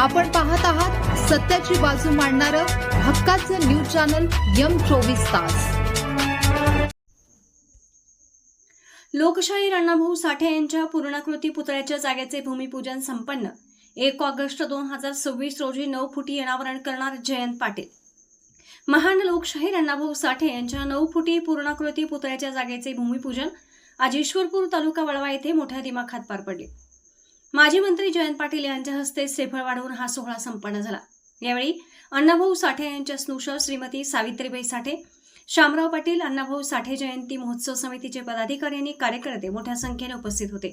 आपण पाहत आहात सत्याची बाजू मांडणारं हक्काचं न्यूज चॅनल यम चोवीस तास. लोकशाही अण्णाभाऊ साठे यांच्या पूर्णाकृती पुतळ्याच्या जागेचे भूमिपूजन संपन्न. एक ऑगस्ट दोन हजार सव्वीस रोजी नऊ फुटी अनावरण करणार जयंत पाटील. महान लोकशाहीर अण्णाभाऊ साठे यांच्या नऊ फुटी पूर्णाकृती पुतळ्याच्या जागेचे भूमिपूजन आज ईश्वरपूर तालुका वळवा येथे मोठ्या दिमाखात पार पडले. माजी मंत्री जयंत पाटील यांच्या हस्ते सेफळ वाढवून हा सोहळा संपन्न झाला. यावेळी अण्णाभाऊ साठे यांच्या स्नुषा श्रीमती सावित्रीबाई साठे शामराव पाटील अण्णाभाऊ साठे जयंती महोत्सव समितीचे पदाधिकारी आणि कार्यकर्ते मोठ्या संख्येने उपस्थित होते.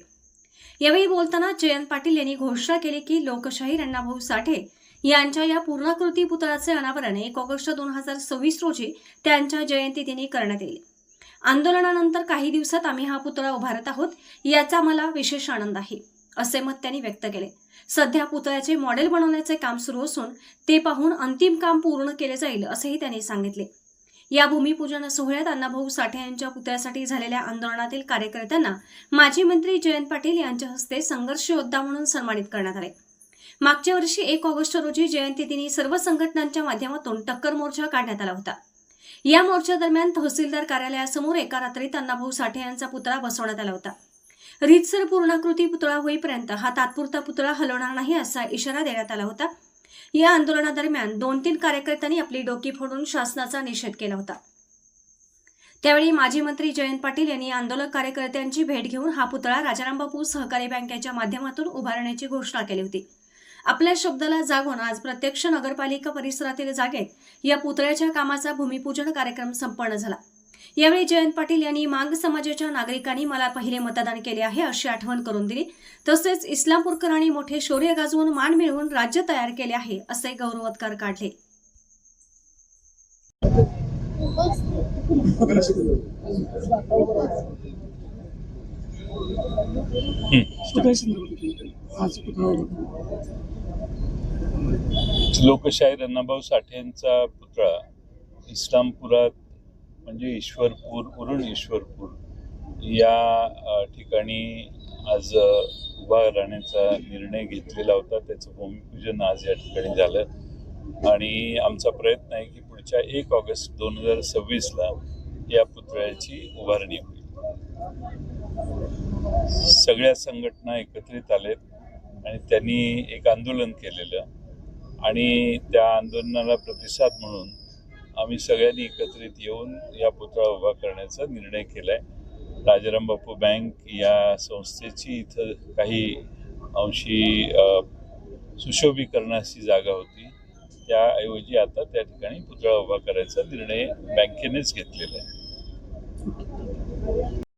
यावेळी बोलताना जयंत पाटील यांनी घोषणा केली की लोकशाहीर अण्णाभाऊ साठे यांच्या या पूर्णाकृती पुतळ्याचे अनावरण एक ऑगस्ट दोन हजार सव्वीस रोजी त्यांच्या जयंतीदिनी करण्यात येईल. आंदोलनानंतर काही दिवसात आम्ही हा पुतळा उभारत आहोत याचा मला विशेष आनंद आहे. असे मत त्यांनी व्यक्त केले. सध्या पुतळ्याचे मॉडेल बनवण्याचे काम सुरू असून ते पाहून अंतिम काम पूर्ण केले जाईल असेही त्यांनी सांगितले. या भूमिपूजन सोहळ्यात अण्णाभाऊ साठे यांच्या पुतळ्यासाठी झालेल्या आंदोलनातील कार्यकर्त्यांना माजी मंत्री जयंत पाटील यांच्या हस्ते संघर्ष योद्धा म्हणून सन्मानित करण्यात आले. मागच्या वर्षी एक ऑगस्ट रोजी जयंती दिनी सर्व संघटनांच्या माध्यमातून टक्कर मोर्चा काढण्यात आला होता. या मोर्चादरम्यान तहसीलदार कार्यालयासमोर एका रात्रीत अण्णाभाऊ साठे यांचा पुतळा बसवण्यात आला होता. रीतसर पूर्णाकृती पुतळा होईपर्यंत हा तात्पुरता पुतळा हलवणार नाही असा इशारा देण्यात आला होता. या आंदोलनादरम्यान दोन तीन कार्यकर्त्यांनी आपली डोकी फोडून शासनाचा निषेध केला होता. त्यावेळी माजी मंत्री जयंत पाटील यांनी आंदोलक कार्यकर्त्यांची भेट घेऊन हा पुतळा राजाराम बापू सहकारी बँकेच्या माध्यमातून उभारण्याची घोषणा केली होती. आपल्या शब्दाला जागून आज प्रत्यक्ष नगरपालिका परिसरातील जागेत या पुतळ्याच्या कामाचा भूमिपूजन कार्यक्रम संपन्न झाला. यावेळी जयंत पाटील यांनी मांग समाजाच्या नागरिकांनी मला पहिले मतदान केले आहे अशी आठवण करून दिली. तसेच इस्लामपूरकरांनी मोठे शौर्य गाजवून मान मिळवून राज्य तयार केले आहे असे गौरवोद्गार काढले. लोकशाहीर अण्णाभाऊ साठेंचा पुतळा इस्लामपुरात म्हणजे ईश्वरपूर उरुण ईश्वरपूर या ठिकाणी आज उभा राहण्याचा निर्णय घेतलेला होता. त्याचं भूमिपूजन आज या ठिकाणी झालं. आणि आमचा प्रयत्न आहे की पुढच्या एक ऑगस्ट दोन हजार सव्वीसला या पुतळ्याची उभारणी होईल. सगळ्या संघटना एकत्रित आलेत आणि त्यांनी एक आंदोलन केलेलं. आणि त्या आंदोलनाला प्रतिसाद म्हणून आम्ही सगळ्यांनी एकत्रित येऊन या पुतळा उभा करण्याचा निर्णय केलाय. राजाराम बापू बँक या संस्थेची इथं काही अंशी सुशोभीकरणाची जागा होती. त्याऐवजी आता त्या ठिकाणी पुतळा उभा करायचा निर्णय बँकेनेच घेतलेला आहे.